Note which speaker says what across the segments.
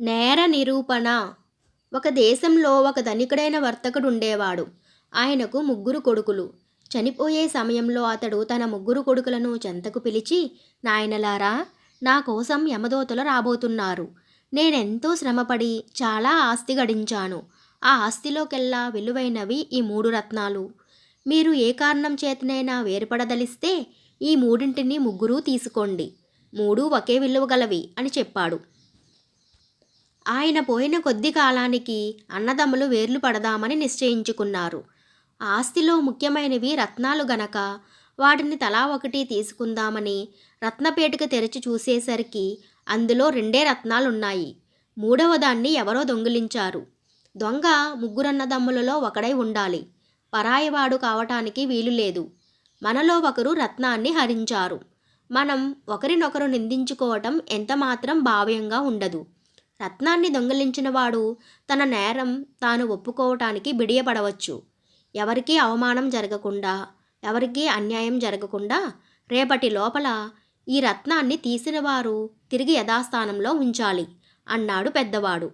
Speaker 1: నేర నిరూపణ. ఒక దేశంలో ఒక ధనికుడైన వర్తకుడు ఉండేవాడు. ఆయనకు ముగ్గురు కొడుకులు. చనిపోయే సమయంలో అతడు తన ముగ్గురు కొడుకులను చెంతకు పిలిచి నాయనలారా నా కోసం యమదోతలు రాబోతున్నారు. నేనెంతో శ్రమపడి చాలా ఆస్తి గడించాను. ఆ ఆస్తిలోకెల్లా విలువైనవి ఈ మూడు రత్నాలు. మీరు ఏ కారణం చేతనైనా వేరుపడదలిస్తే ఈ మూడింటిని ముగ్గురు తీసుకోండి. మూడు ఒకే విలువ గలవి అని చెప్పాడు. ఆయన పోయిన కొద్ది కాలానికి అన్నదమ్ములు వేర్లు పడదామని నిశ్చయించుకున్నారు. ఆస్తిలో ముఖ్యమైనవి రత్నాలు గనక వాటిని తలా ఒకటి తీసుకుందామని రత్నపేటిక తెరిచి చూసేసరికి అందులో రెండే రత్నాలున్నాయి. మూడవ దాన్ని ఎవరో దొంగిలించారు. దొంగ ముగ్గురన్నదమ్ములలో ఒకడై ఉండాలి. పరాయివాడు కావటానికి వీలు లేదు. మనలో ఒకరు రత్నాన్ని హరించారు. మనం ఒకరినొకరు నిందించుకోవటం ఎంతమాత్రం భావ్యంగా ఉండదు. రత్నాన్ని దొంగిలించినవాడు తన నేరం తాను ఒప్పుకోవటానికి బిడియపడవచ్చు. ఎవరికీ అవమానం జరగకుండా ఎవరికీ అన్యాయం జరగకుండా రేపటి లోపల ఈ రత్నాన్ని తీసినవారు తిరిగి యథాస్థానంలో ఉంచాలి అన్నాడు పెద్దవాడు.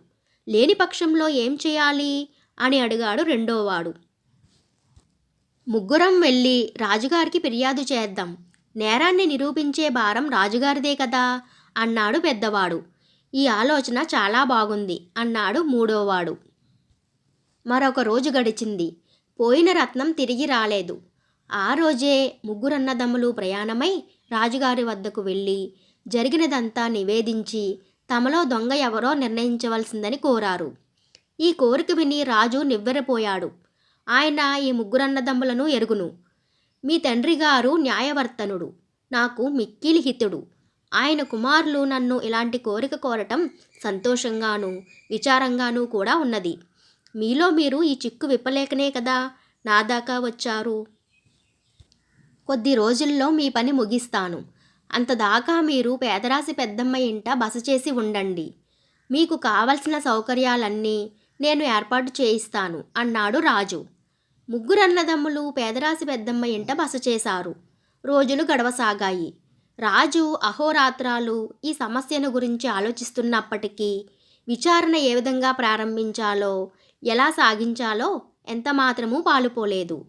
Speaker 1: లేని పక్షంలో ఏం చేయాలి అని అడిగాడు రెండోవాడు. ముగ్గురం వెళ్ళి రాజుగారికి ఫిర్యాదు చేద్దాం. నేరాన్ని నిరూపించే భారం రాజుగారిదే కదా అన్నాడు పెద్దవాడు. ఈ ఆలోచన చాలా బాగుంది అన్నాడు మూడోవాడు. మరొక రోజు గడిచింది. పోయిన రత్నం తిరిగి రాలేదు. ఆ రోజే ముగ్గురన్నదమ్ములు ప్రయాణమై రాజుగారి వద్దకు వెళ్ళి జరిగినదంతా నివేదించి తమలో దొంగ ఎవరో నిర్ణయించవలసిందని కోరారు. ఈ కోరిక విని రాజు నివ్వెరపోయాడు. ఆయన ఈ ముగ్గురన్నదమ్ములను ఎరుగును. మీ తండ్రి గారు న్యాయవర్తనుడు. నాకు మిక్కిలి హితుడు. ఆయన కుమారులు నన్ను ఇలాంటి కోరిక కోరటం సంతోషంగాను విచారంగానూ కూడా ఉన్నది. మీలో మీరు ఈ చిక్కు విప్పలేకనే కదా నా దాకా వచ్చారు. కొద్ది రోజుల్లో మీ పని ముగిస్తాను. అంతదాకా మీరు పేదరాశి పెద్దమ్మ ఇంట బస చేసి ఉండండి. మీకు కావలసిన సౌకర్యాలన్నీ నేను ఏర్పాటు చేయిస్తాను అన్నాడు రాజు. ముగ్గురు అన్నదమ్ములు పేదరాశి పెద్దమ్మ ఇంట బస చేశారు. రోజులు గడవసాగాయి. రాజు అహోరాత్రాలు ఈ సమస్యను గురించి ఆలోచిస్తున్నప్పటికీ విచారణ ఏ విధంగా ప్రారంభించాలో ఎలా సాగించాలో ఎంత మాత్రమూ పాలుపోలేదు.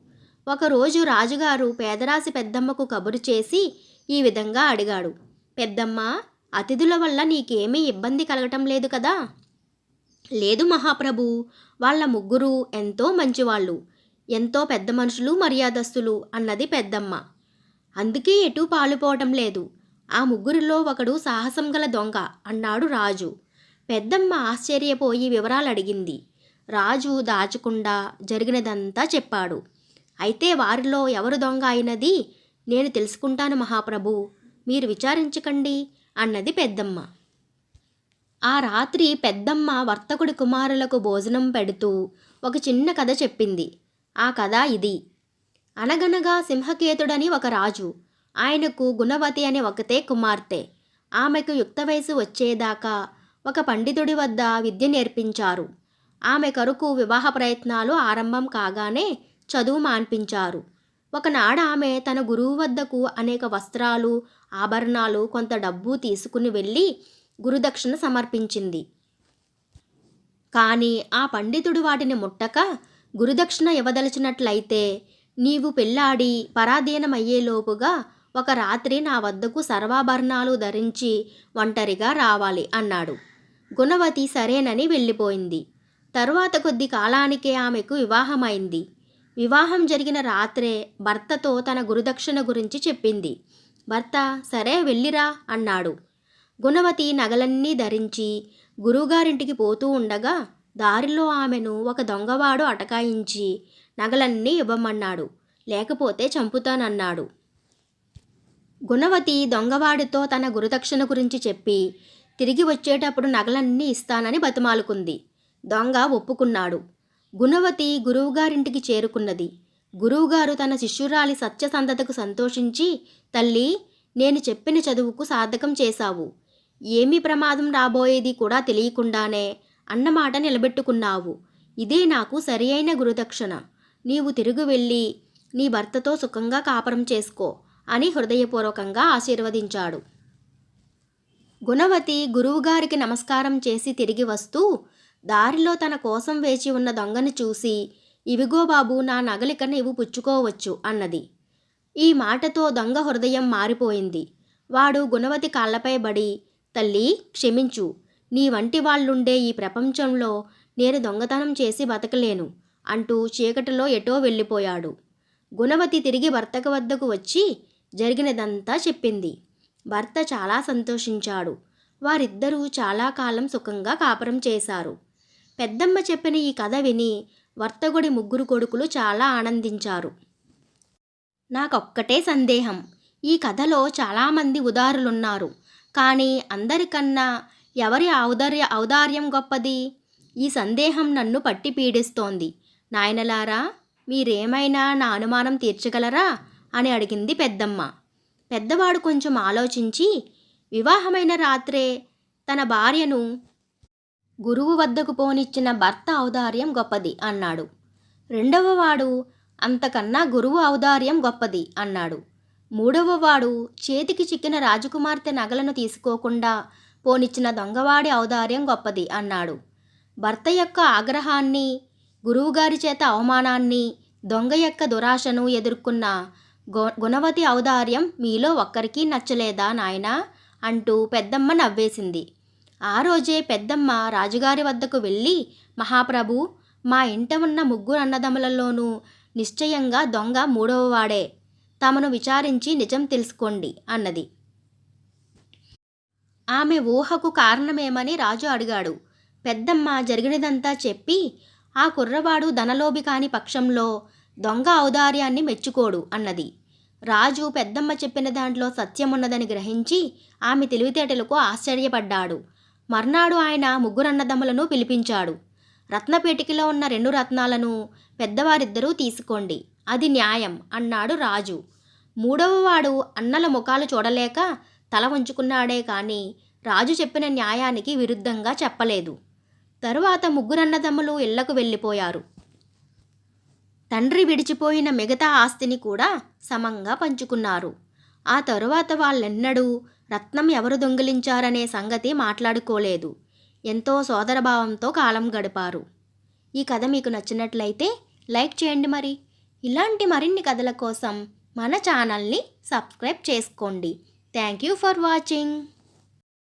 Speaker 1: ఒకరోజు రాజుగారు పేదరాశి పెద్దమ్మకు కబురు చేసి ఈ విధంగా అడిగాడు. పెద్దమ్మ అతిథుల వల్ల నీకేమీ ఇబ్బంది కలగటం లేదు కదా? లేదు మహాప్రభు వాళ్ళ ముగ్గురు ఎంతో మంచివాళ్ళు ఎంతో పెద్ద మనుషులు మర్యాదస్తులు అన్నది పెద్దమ్మ. అందుకే ఎటూ పాలుపోవటం లేదు. ఆ ముగ్గురిలో ఒకడు సాహసం గల దొంగ అన్నాడు రాజు. పెద్దమ్మ ఆశ్చర్యపోయి వివరాలు అడిగింది రాజు దాచకుండా జరిగినదంతా చెప్పాడు. అయితే వారిలో ఎవరు దొంగ అయినది నేను తెలుసుకుంటాను మహాప్రభు. మీరు విచారించకండి అన్నది పెద్దమ్మ. ఆ రాత్రి పెద్దమ్మ వర్తకుడి కుమారులకు భోజనం పెడుతూ ఒక చిన్న కథ చెప్పింది. ఆ కథ ఇది. అనగనగా సింహకేతుడని ఒక రాజు ఆయనకు గుణవతి అనే ఒకతే కుమార్తె. ఆమెకు యుక్త వయసు వచ్చేదాకా ఒక పండితుడి వద్ద విద్య నేర్పించారు. ఆమె కొరకు వివాహ ప్రయత్నాలు ఆరంభం కాగానే చదువు మాన్పించారు. ఒకనాడ ఆమె తన గురువు వద్దకు అనేక వస్త్రాలు ఆభరణాలు కొంత డబ్బు తీసుకుని వెళ్ళి గురుదక్షిణ సమర్పించింది. కానీ ఆ పండితుడు వాటిని ముట్టక గురుదక్షిణ ఇవ్వదలిచినట్లయితే నీవు పెళ్ళాడి పరాధీనమయ్యేలోపుగా ఒక రాత్రి నా వద్దకు సర్వాభరణాలు ధరించి ఒంటరిగా రావాలి అన్నాడు. గుణవతి సరేనని వెళ్ళిపోయింది. తరువాత కొద్ది కాలానికే ఆమెకు వివాహమైంది. వివాహం జరిగిన రాత్రే భర్తతో తన గురుదక్షిణ గురించి చెప్పింది. భర్త సరే వెళ్ళిరా అన్నాడు. గుణవతి నగలన్నీ ధరించి గురువుగారింటికి పోతూ ఉండగా దారిలో ఆమెను ఒక దొంగవాడు అటకాయించి నగలన్నీ ఇవ్వమన్నాడు. లేకపోతే చంపుతానన్నాడు. గుణవతి దొంగవాడితో తన గురుదక్షిణ గురించి చెప్పి తిరిగి వచ్చేటప్పుడు నగలన్నీ ఇస్తానని బతిమాలుకుంది. దొంగ ఒప్పుకున్నాడు. గుణవతి గురువుగారింటికి చేరుకున్నది. గురువుగారు తన శిష్యురాలి సత్యసంధతకు సంతోషించి తల్లి నేను చెప్పిన చదువుకు సార్థకం చేశావు. ఏమీ ప్రమాదం రాబోయేది కూడా తెలియకుండానే అన్నమాట నిలబెట్టుకున్నావు. ఇదే నాకు సరి అయిన గురుదక్షిణ. నీవు తిరుగు వెళ్ళి నీ భర్తతో సుఖంగా కాపురం చేసుకో అని హృదయపూర్వకంగా ఆశీర్వదించాడు. గుణవతి గురువుగారికి నమస్కారం చేసి తిరిగి వస్తూ దారిలో తన కోసం వేచి ఉన్న దొంగను చూసి ఇవిగో బాబు నా నగలిక నీవు పుచ్చుకోవచ్చు అన్నది. ఈ మాటతో దొంగ హృదయం మారిపోయింది. వాడు గుణవతి కాళ్ళపై బడి తల్లి క్షమించు. నీ వంటి వాళ్ళుండే ఈ ప్రపంచంలో నేను దొంగతనం చేసి బతకలేను. అంటూ చీకటిలో ఎటో వెళ్ళిపోయాడు. గుణవతి తిరిగి భర్తకు వద్దకు వచ్చి జరిగినదంతా చెప్పింది. భర్త చాలా సంతోషించాడు. వారిద్దరూ చాలా కాలం సుఖంగా కాపురం చేశారు. పెద్దమ్మ చెప్పిన ఈ కథ విని వర్తగుడి ముగ్గురు కొడుకులు చాలా ఆనందించారు. నాకొక్కటే సందేహం. ఈ కథలో చాలామంది ఉదారులున్నారు. కానీ అందరికన్నా ఎవరి ఔదార్య ఔదార్యం గొప్పది? ఈ సందేహం నన్ను పట్టి పీడిస్తోంది. నాయనలారా మీరేమైనా నా అనుమానం తీర్చగలరా? అని అడిగింది పెద్దమ్మ. పెద్దవాడు కొంచెం ఆలోచించి వివాహమైన రాత్రే తన భార్యను గురువు వద్దకు పోనిచ్చిన భర్త ఔదార్యం గొప్పది అన్నాడు. రెండవవాడు అంతకన్నా గురువు ఔదార్యం గొప్పది అన్నాడు. మూడవవాడు చేతికి చిక్కిన రాజకుమార్తె నగలను తీసుకోకుండా పోనిచ్చిన దొంగవాడి ఔదార్యం గొప్పది అన్నాడు. భర్త యొక్క ఆగ్రహాన్ని గురువుగారి చేత అవమానాన్ని దొంగ యొక్క దురాశను ఎదుర్కొన్న గుణవతి ఔదార్యం మీలో ఒక్కరికి నచ్చలేదా నాయనా? అంటూ పెద్దమ్మ నవ్వేసింది. ఆ రోజే పెద్దమ్మ రాజుగారి వద్దకు వెళ్ళి మహాప్రభు మా ఇంట ఉన్న ముగ్గురు అన్నదమ్ములలోనూ నిశ్చయంగా దొంగ మూడవ వాడే తమను విచారించి నిజం తెలుసుకోండి అన్నది. ఆమె ఊహకు కారణమేమని రాజు అడిగాడు. పెద్దమ్మ జరిగినదంతా చెప్పి ఆ కుర్రవాడు ధనలోభి కాని పక్షంలో దొంగ ఔదార్యాన్ని మెచ్చుకోడు అన్నది. రాజు పెద్దమ్మ చెప్పిన దాంట్లో సత్యమున్నదని గ్రహించి ఆమె తెలివితేటలకు ఆశ్చర్యపడ్డాడు. మర్నాడు ఆయన ముగ్గురన్నదమ్ములను పిలిపించాడు. రత్నపేటికలో ఉన్న రెండు రత్నాలను పెద్దవారిద్దరూ తీసుకోండి అది న్యాయం అన్నాడు రాజు. మూడవవాడు అన్నల ముఖాలు చూడలేక తల వంచుకున్నాడే కానీ రాజు చెప్పిన న్యాయానికి విరుద్ధంగా చెప్పలేదు. తరువాత ముగ్గురన్నదమ్ములు ఇళ్ళకు వెళ్ళిపోయారు. తండ్రి విడిచిపోయిన మిగతా ఆస్తిని కూడా సమంగా పంచుకున్నారు. ఆ తరువాత వాళ్ళెన్నడూ రత్నం ఎవరు దొంగిలించారనే సంగతి మాట్లాడుకోలేదు. ఎంతో సోదరభావంతో కాలం గడిపారు. ఈ కథ మీకు నచ్చినట్లయితే లైక్ చేయండి మరి. ఇలాంటి మరిన్ని కథల కోసం మన ఛానల్ని సబ్స్క్రైబ్ చేసుకోండి. Thank you for watching.